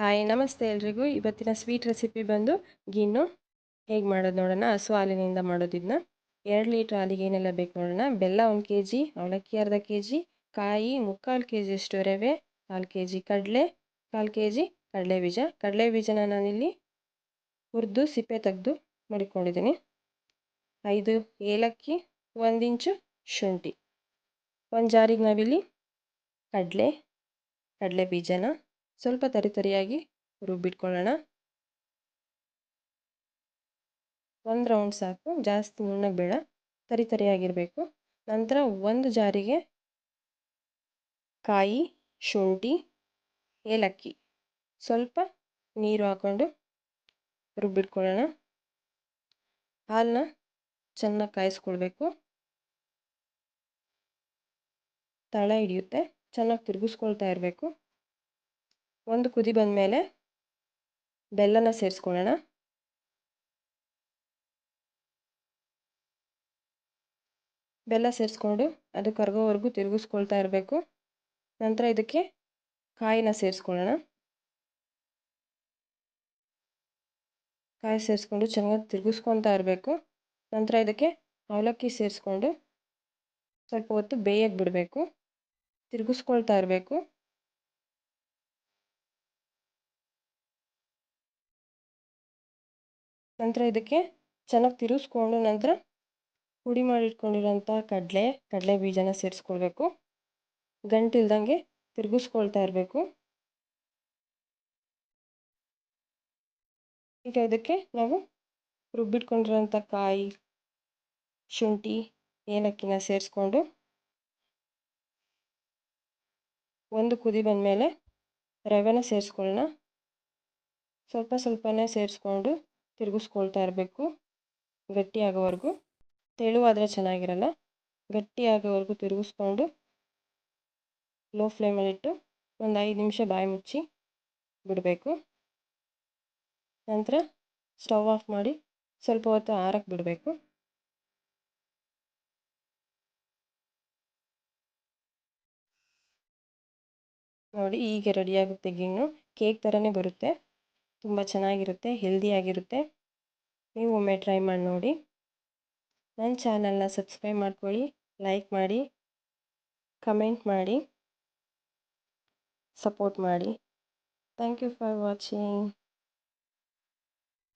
Hi, ನಮಸ್ತೆ ಎಲ್ರಿಗೂ. ಇವತ್ತಿನ ಸ್ವೀಟ್ ರೆಸಿಪಿ ಬಂದು ಗಿನ್ನು ಹೇಗೆ ಮಾಡೋದು ನೋಡೋಣ. ಹಸು ಹಾಲಿನಿಂದ ಮಾಡೋದಿದ್ನ. ಎರಡು ಲೀಟ್ರ್ ಹಾಲಿಗೆ ಏನೆಲ್ಲ ಬೇಕು ನೋಡೋಣ. ಬೆಲ್ಲ ಒಂದು ಕೆ ಜಿ ಅವಲಕ್ಕಿ ಅರ್ಧ ಕೆ ಜಿ ಕಾಯಿ ಮುಕ್ಕಾಲು ಕೆ ಜಿಯಷ್ಟು ರವೆ, ಕಾಲು ಕೆ ಜಿ ಕಡಲೆ, ಕಾಲು ಕೆ ಜಿ ಕಡಲೆ ಬೀಜ. ಕಡಲೆ ಬೀಜನ ನಾನಿಲ್ಲಿ ಹುರಿದು ಸಿಪ್ಪೆ ತೆಗೆದು ಮಡಿಕೊಂಡಿದ್ದೀನಿ. ಐದು ಏಲಕ್ಕಿ, ಒಂದು ಇಂಚು ಶುಂಠಿ. ಒಂದು ಜಾರಿಗೆ ನಾವಿಲ್ಲಿ ಕಡಲೆ ಕಡಲೆ ಬೀಜನ ಸ್ವಲ್ಪ ತರಿ ತರಿಯಾಗಿ ರುಬ್ಬಿಟ್ಕೊಳ್ಳೋಣ. ಒಂದು ರೌಂಡ್ ಸಾಕು, ಜಾಸ್ತಿ ನುಣ್ಣಗೆ ಬೇಡ ತರಿತರಿಯಾಗಿರಬೇಕು ನಂತರ ಒಂದು ಜಾರಿಗೆ ಕಾಯಿ, ಶುಂಠಿ, ಏಲಕ್ಕಿ ಸ್ವಲ್ಪ ನೀರು ಹಾಕ್ಕೊಂಡು ರುಬ್ಬಿಟ್ಕೊಳ್ಳೋಣ. ಹಾಲನ್ನ ಚೆನ್ನಾಗಿ ಕಾಯಿಸ್ಕೊಳ್ಬೇಕು. ತಳ ಹಿಡಿಯುತ್ತೆ, ಚೆನ್ನಾಗಿ ತಿರುಗಿಸ್ಕೊಳ್ತಾ ಇರಬೇಕು. ಒಂದು ಕುದಿ ಬಂದ ಮೇಲೆ ಬೆಲ್ಲನ ಸೇರಿಸ್ಕೊಳ್ಳೋಣ. ಬೆಲ್ಲ ಸೇರಿಸ್ಕೊಂಡು ಅದು ಕರಗೋವರೆಗೂ ತಿರುಗಿಸ್ಕೊಳ್ತಾ ಇರಬೇಕು. ನಂತರ ಇದಕ್ಕೆ ಕಾಯಿನ ಸೇರಿಸ್ಕೊಳ್ಳೋಣ. ಕಾಯಿ ಸೇರಿಸ್ಕೊಂಡು ಚೆನ್ನಾಗಿ ತಿರುಗಿಸ್ಕೊತಾ ಇರಬೇಕು. ನಂತರ ಇದಕ್ಕೆ ಅವಲಕ್ಕಿ ಸೇರಿಸ್ಕೊಂಡು ಸ್ವಲ್ಪ ಹೊತ್ತು ಬೇಯಕ್ಕೆ ಬಿಡಬೇಕು. ತಿರುಗಿಸ್ಕೊಳ್ತಾ ಇರಬೇಕು. ನಂತರ ಇದಕ್ಕೆ ಚೆನ್ನಾಗಿ ತಿರುಗಿಸ್ಕೊಂಡು ನಂತರ ಪುಡಿ ಮಾಡಿಟ್ಕೊಂಡಿರೋಂಥ ಕಡಲೆ ಕಡಲೆ ಬೀಜನ ಸೇರಿಸ್ಕೊಳ್ಬೇಕು. ಗಂಟಿಲ್ದಂಗೆ ತಿರುಗಿಸ್ಕೊಳ್ತಾ ಇರಬೇಕು. ಈಗ ಇದಕ್ಕೆ ನಾವು ರುಬ್ಬಿಟ್ಕೊಂಡಿರೋಂಥ ಕಾಯಿ, ಶುಂಠಿ, ಏಲಕ್ಕಿನ ಸೇರಿಸ್ಕೊಂಡು ಒಂದು ಕುದಿ ಬಂದಮೇಲೆ ರವೆನ ಸೇರಿಸ್ಕೊಳ್ಳೋಣ. ಸ್ವಲ್ಪ ಸ್ವಲ್ಪನೇ ಸೇರಿಸ್ಕೊಂಡು ತಿರುಗಿಸ್ಕೊಳ್ತಾ ಇರಬೇಕು. ಗಟ್ಟಿಯಾಗೋವರೆಗೂ. ತೆಳುವಾದರೆ ಚೆನ್ನಾಗಿರಲ್ಲ. ಗಟ್ಟಿಯಾಗೋವರೆಗೂ ತಿರುಗಿಸ್ಕೊಂಡು ಲೋ ಫ್ಲೇಮಲ್ಲಿಟ್ಟು ಒಂದು ಐದು ನಿಮಿಷ ಬಾಯಿ ಮುಚ್ಚಿ ಬಿಡಬೇಕು. ನಂತರ ಸ್ಟವ್ ಆಫ್ ಮಾಡಿ ಸ್ವಲ್ಪ ಹೊತ್ತು ಆರಕ್ಕೆ ಬಿಡಬೇಕು. ನೋಡಿ ಹೀಗೆ ರೆಡಿಯಾಗುತ್ತೆ ಗಿಣ್ಣು. ಕೇಕ್ ಥರನೇ ಬರುತ್ತೆ. ತುಂಬ ಚೆನ್ನಾಗಿರುತ್ತೆ ಹೆಲ್ದಿಯಾಗಿರುತ್ತೆ ನೀವು ಒಮ್ಮೆ ಟ್ರೈ ಮಾಡಿ ನೋಡಿ. ನನ್ನ ಚಾನಲ್ನ ಸಬ್ಸ್ಕ್ರೈಬ್ ಮಾಡ್ಕೊಳ್ಳಿ ಲೈಕ್ ಮಾಡಿ ಕಮೆಂಟ್ ಮಾಡಿ ಸಪೋರ್ಟ್ ಮಾಡಿ. Thank you for watching